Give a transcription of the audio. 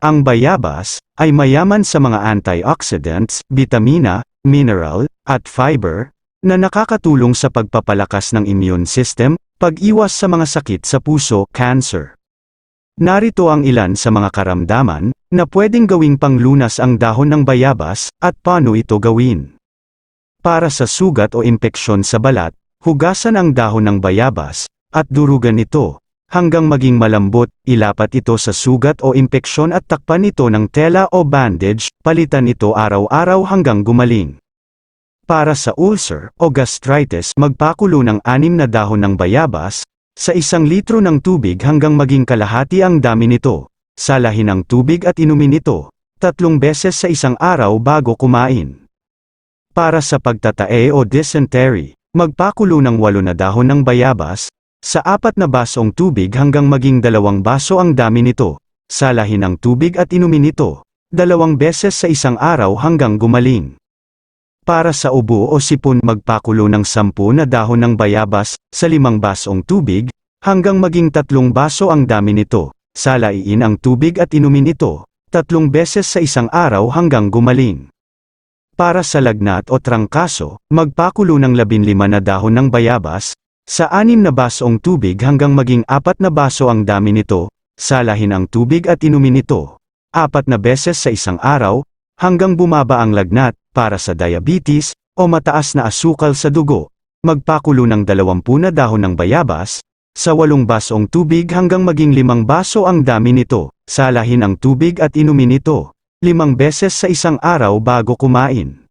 Ang bayabas ay mayaman sa mga antioxidants, bitamina, mineral, at fiber na nakakatulong sa pagpapalakas ng immune system, pag-iwas sa mga sakit sa puso, cancer. Narito ang ilan sa mga karamdaman na pwedeng gawing panglunas ang dahon ng bayabas at paano ito gawin. Para sa sugat o impeksyon sa balat, hugasan ang dahon ng bayabas at durugan ito hanggang maging malambot, ilapat ito sa sugat o impeksyon at takpan ito ng tela o bandage, palitan ito araw-araw hanggang gumaling. Para sa ulcer o gastritis, magpakulo ng anim na dahon ng bayabas sa isang litro ng tubig hanggang maging kalahati ang dami nito. Salahin ang tubig at inumin ito tatlong beses sa isang araw bago kumain. Para sa pagtatae o dysentery, magpakulo ng walo na dahon ng bayabas sa apat na basong tubig hanggang maging dalawang baso ang dami nito. Salahin ang tubig at inumin ito dalawang beses sa isang araw hanggang gumaling. Para sa ubo o sipon magpakulo ng sampu na dahon ng bayabas sa limang basong tubig hanggang maging tatlong baso ang dami nito. Salaiin ang tubig at inumin ito tatlong beses sa isang araw hanggang gumaling. Para sa lagnat o trangkaso, magpakulo ng labinlima na dahon ng bayabas sa anim na basong tubig hanggang maging apat na baso ang dami nito, salahin ang tubig at inumin ito. Apat na beses sa isang araw, hanggang bumaba ang lagnat, para sa diabetes, o mataas na asukal sa dugo. Magpakulo ng dalawampu na dahon ng bayabas, sa walong basong tubig hanggang maging limang baso ang dami nito, salahin ang tubig at inumin ito. Limang beses sa isang araw bago kumain.